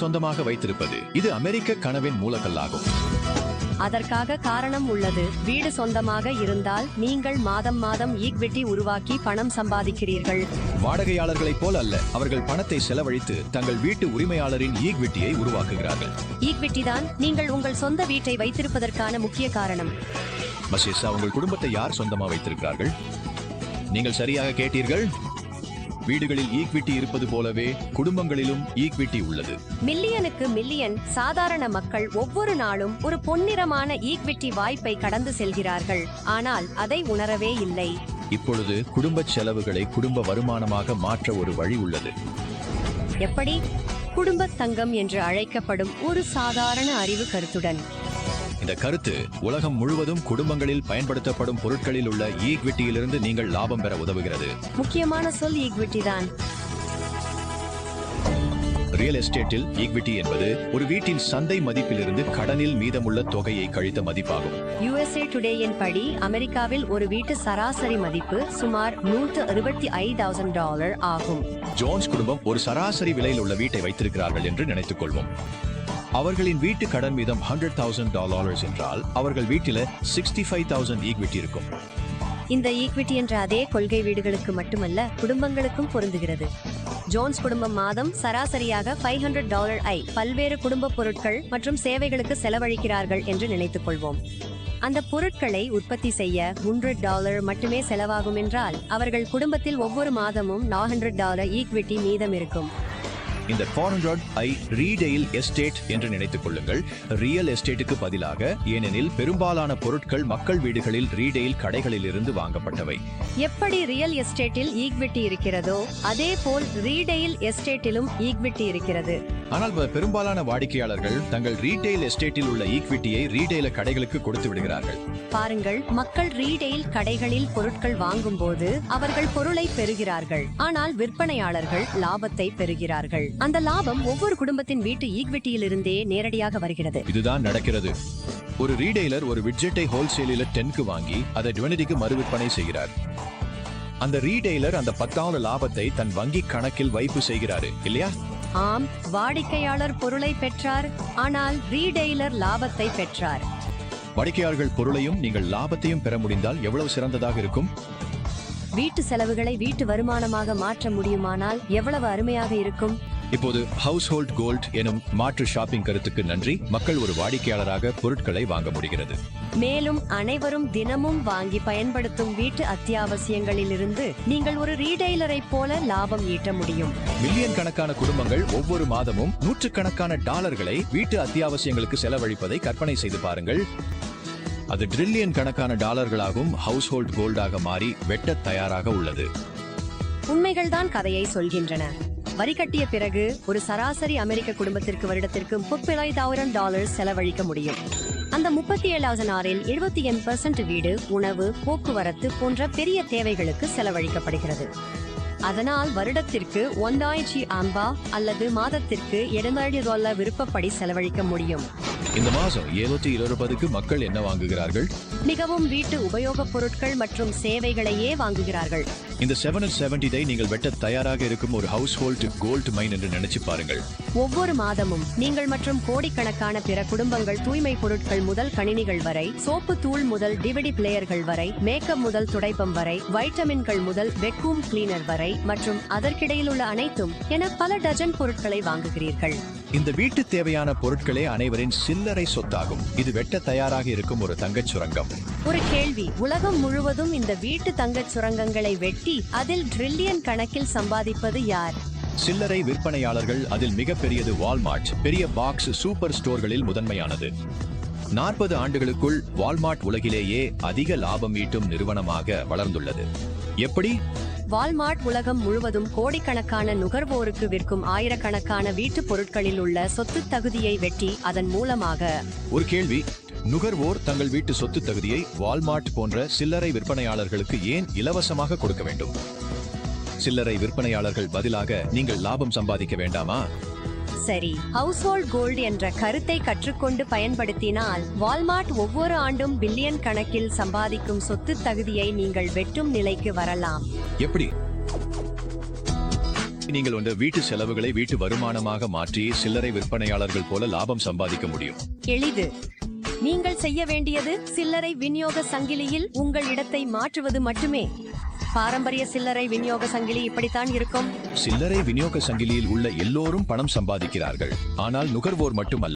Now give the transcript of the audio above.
சொந்தமாக வைத்திருப்பது இது அமெரிக்க கனவின் மூலக்கல்லாகும். அதற்காக காரணம் உள்ளது. வீடு சொந்தமாக இருந்தால் நீங்கள் மாதம் மாதம் ஈக்விட்டி உருவாக்கி பணம் சம்பாதிக்கிறீர்கள். வாடகையாளர்களைப் போல் அல்ல அவர்கள் பணத்தை செலவழித்து தங்கள் வீட்டு உரிமையாளரின் ஈக்விட்டியை உருவாக்குகிறார்கள். ஈக்விட்டி தான் நீங்கள் உங்கள் சொந்த வீட்டை வைத்திருப்பதற்கான முக்கிய காரணம். மசேஷா உங்கள் குடும்பத்தை யார் சொந்தமா வைத்திருக்கிறார்கள்? நீங்கள் சரியாக கேட்டீர்கள்? வீடுகளில் ஈக்விட்டி இருப்பது போலவே குடும்பங்களிலும் ஈக்விட்டி உள்ளது. மில்லியனுக்கு மில்லியன் சாதாரண மக்கள் ஒவ்வொரு நாளும் ஒரு பொன்னிறமான ஈக்விட்டி வாய்ப்பை கடந்து செல்கிறார்கள். ஆனால் அதை உணரவே இல்லை. இப்பொழுது குடும்ப செலவுகளை குடும்ப வருமானமாக மாற்ற ஒரு வழி உள்ளது. எப்படி? குடும்ப தங்கம் என்று அழைக்கப்படும் ஒரு சாதாரண அறிவு கருத்துடன். இந்த கருத்து உலகம் முழுவதும் குடும்பங்களில் பயன்படுத்தப்படும் பொருட்களில் உள்ள ஈக்விட்டியிலிருந்து நீங்கள் லாபம் பெற உதவுகிறது. முக்கியமான சொல் ஈக்விட்டி தான். ரியல் எஸ்டேட்டில் ஈக்விட்டி என்பது ஒரு வீட்டின் சந்தை மதிப்பிலிருந்து கடனில் மீதமுள்ள தொகையை கழித்த மதிப்பாகும். யுஎஸ்ஏ டுடேயின் படி அமெரிக்காவில் ஒரு வீட்டு சராசரி மதிப்பு சுமார் நூற்று அறுபத்தி ஐந்தாயிரம் டாலர் ஆகும். ஜோன்ஸ் குடும்பம் ஒரு சராசரி விலையில் உள்ள வீட்டை வைத்திருக்கிறார்கள் என்று நினைத்துக் கொள்வோம் அவர்களின் வீட்டு கடன் மீதம் ஹண்ட்ரட் தௌசண்ட் டாலர்ஸ் என்றால் அவர்கள் வீட்டில சிக்ஸ்டி ஃபைவ் தௌசண்ட் ஈக்விட்டி இருக்கும். இந்த ஈக்விட்டி என்ற அதே கொள்கை வீடுகளுக்கு மட்டுமல்ல குடும்பங்களுக்கும் பொருந்துகிறது. ஜோன்ஸ் குடும்பம் மாதம் சராசரியாக ஃபைவ் ஹண்ட்ரட் டாலர் ஐ பல்வேறு குடும்ப பொருட்கள் மற்றும் சேவைகளுக்கு செலவழிக்கிறார்கள் என்று நினைத்துக் கொள்வோம். அந்த பொருட்களை உற்பத்தி செய்ய 100 டாலர் மட்டுமே செலவாகும் என்றால் அவர்கள் குடும்பத்தில் ஒவ்வொரு மாதமும் 400 டாலர் ஈக்விட்டி மீதம் இருக்கும். இந்த 400 ஐ ரீடெயில் எஸ்டேட் என்று நினைத்துக் கொள்ளுங்கள். ரியல் எஸ்டேட்டுக்கு பதிலாக ஏனெனில் பெரும்பாலான பொருட்கள் மக்கள் வீடுகளில் ரீடெயில் கடைகளில் இருந்து வாங்கப்பட்டவை. எப்படி ரியல் எஸ்டேட்டில் ஈக்விட்டி இருக்கிறதோ அதே போல் ரீடெயில் எஸ்டேட்டிலும் ஈக்விட்டி இருக்கிறது. ஆனால் பெரும்பாலான வாடிக்கையாளர்கள் தங்கள் ரீடெயில் எஸ்டேட்டில் உள்ள ஈக்விட்டியை ரீடெயில கடைகளுக்கு கொடுத்து விடுகிறார்கள். பாருங்கள் மக்கள் ரீடெயில் கடைகளில் பொருட்கள் வாங்கும்போது அவர்கள் பொருளை பெறுகிறார்கள். ஆனால் விற்பனையாளர்கள் லாபத்தை பெறுகிறார்கள். அந்த லாபம் ஒவ்வொரு குடும்பத்தின் வீட்டு ஈக்விட்டியிலிருந்தே நேரடியாக வருகிறது. இதுதான் நடக்கிறது. ஒரு ரீடெய்லர் ஒரு விட்ஜெட்டை ஹோல்சேலில் டென்க்கு வாங்கி அதை டுவெனிட்டிக்கு மறுவிற்பனை செய்கிறார். அந்த ரீடெய்லர் அந்த பத்தாவது லாபத்தை தன் வங்கி கணக்கில் வைப்பு செய்கிறாரு இல்லையா? ஆம் வாடிக்கையாளர் பொருளை பெற்றார் ஆனால் ரீடெய்லர் லாபத்தை பெற்றார். வாடிக்கையாளர்கள் பொருளையும் நீங்கள் லாபத்தையும் பெற முடிந்தால் எவ்வளவு சிறந்ததாக இருக்கும்? வீட்டு செலவுகளை வீட்டு வருமானமாக மாற்ற முடியுமானால் எவ்வளவு அருமையாக இருக்கும்? இப்போது ஹவுஸ் ஹோல்ட் கோல்ட் எனும் மாற்று ஷாப்பிங் கருத்துக்கு நன்றி. மக்கள் ஒரு வாடிக்கையாளராக பொருட்களை வாங்க முடிகிறது. மேலும் அனைவரும் தினமும் வாங்கி பயன்படுத்தும் வீட்டு அத்தியாவசியங்களிலிருந்து நீங்கள் ஒரு ரீடெய்லரை போல லாபம் ஈட்ட முடியும். மில்லியன் கணக்கான குடும்பங்கள் ஒவ்வொரு மாதமும் நூற்றுக்கணக்கான டாலர்களை வீட்டு அத்தியாவசியங்களுக்கு செலவழிப்பதை கற்பனை செய்து பாருங்கள். அது ட்ரில்லியன் கணக்கான டாலர்களாகவும் ஹவுஸ் ஹோல்ட் கோல்டாக மாறி வெட்டத் தயாராக உள்ளது. உண்மைகள்தான் கதையை சொல்கின்றன. வரி கட்டிய பிறகு ஒரு சராசரி அமெரிக்க குடும்பத்திற்கு வருடத்திற்கு முப்பதாயிரம் டாலர் செலவழிக்க முடியும். அந்த முப்பத்தி ஏழாவது நாளில் எழுபத்தி எண் பெர்சன்ட் வீடு உணவு போக்குவரத்து போன்ற பெரிய தேவைகளுக்கு செலவழிக்கப்படுகிறது. அதனால் வருடத்திற்கு ஒன்றாயிரத்தி அம்பா அல்லது மாதத்திற்கு இரண்டாயிரம் டாலர் விருப்பப்படி செலவழிக்க முடியும். இந்த மாதம் ஏழுநூத்தி இருபதுக்கு மக்கள் என்ன வாங்குகிறார்கள்? மிகவும் வீட்டு உபயோகப் பொருட்கள் மற்றும் சேவைகளையே வாங்குகிறார்கள். இந்த செவன் செவன்டி நீங்கள் வெட்ட தயாராக இருக்கும் ஒரு ஹவுஸ் ஹோல்டு கோல்டு மைன் என்று நினைச்சு பாருங்கள். ஒவ்வொரு மாதமும் நீங்கள் மற்றும் கோடிக்கணக்கான பிற குடும்பங்கள் தூய்மை பொருட்கள் முதல் கணினிகள் வரை சோப்பு தூள் முதல் டிவிடி பிளேயர்கள் வரை மேக்கப் முதல் துடைப்பம் வரை வைட்டமின்கள் முதல் வெக்கூம் கிளீனர் வரை மற்றும் அதற்கிடையில் உள்ள அனைத்தும் என பல டஜன் பொருட்களை வாங்குகிறீர்கள். இந்த வீட்டு தேவையான பொருட்களே அனைவரின் சில்லறை சொத்தாகும். இது வெட்ட தயாராக இருக்கும் ஒரு தங்கச் சுரங்கம். ஒரு கேள்வி. உலகம் முழுவதும் இந்த வீட்டு தங்கச் சுரங்கங்களை வெட்டி அதில் ட்ரில்லியன் கணக்கில் சம்பாதிப்பது யார்? சில்லறை விற்பனையாளர்கள் அதில் மிகப்பெரியது வால்மார்ட் பெரிய பாக்ஸ் சூப்பர் ஸ்டோர்களில் முதன்மையானது. நாற்பது ஆண்டுகளுக்குள் வால்மார்ட் உலகிலேயே அதிக லாபம் ஈட்டும் நிறுவனமாக வளர்ந்துள்ளது. எப்படி? வால்மார்ட் உலகம் முழுவதும் கோடிக்கணக்கான நுகர்வோருக்கு விற்கும் ஆயிரக்கணக்கான வீட்டுப் பொருட்களில் உள்ள சொத்து தகுதியை வெட்டி அதன் மூலமாக ஒரு கேள்வி. நுகர்வோர் தங்கள் வீட்டு சொத்து தகுதியை வால்மார்ட் போன்ற சில்லறை விற்பனையாளர்களுக்கு ஏன் இலவசமாக கொடுக்க வேண்டும்? சில்லறை விற்பனையாளர்கள் பதிலாக நீங்கள் லாபம் சம்பாதிக்க வேண்டாமா? சரி ஹவுஸ்ஹோல்ட் கோல்ட் என்ற கருத்தை கற்றுக்கொண்டு பயன்படுத்தினால் வால்மார்ட் ஒவ்வொரு ஆண்டும் பில்லியன் கணக்கில் சம்பாதிக்கும் சொத்து தகுதியை நீங்கள் வெட்டும் நிலைக்கு வரலாம். எப்படி? நீங்கள் வந்து வீட்டு செலவுகளை வீட்டு வருமானமாக மாற்றி சில்லறை விற்பனையாளர்கள் போல லாபம் சம்பாதிக்க முடியும். எளிது. நீங்கள் செய்ய வேண்டியது சில்லறை விநியோக சங்கிலியில் உங்கள் இடத்தை மாற்றுவது மட்டுமே. பாரம்பரிய சில்லறை விநியோக சங்கிலி இப்படித்தான் இருக்கும். சில்லறை விநியோக சங்கிலியில் உள்ள எல்லோரும் பணம் சம்பாதிக்கிறார்கள். ஆனால் நுகர்வோர் மட்டுமல்ல.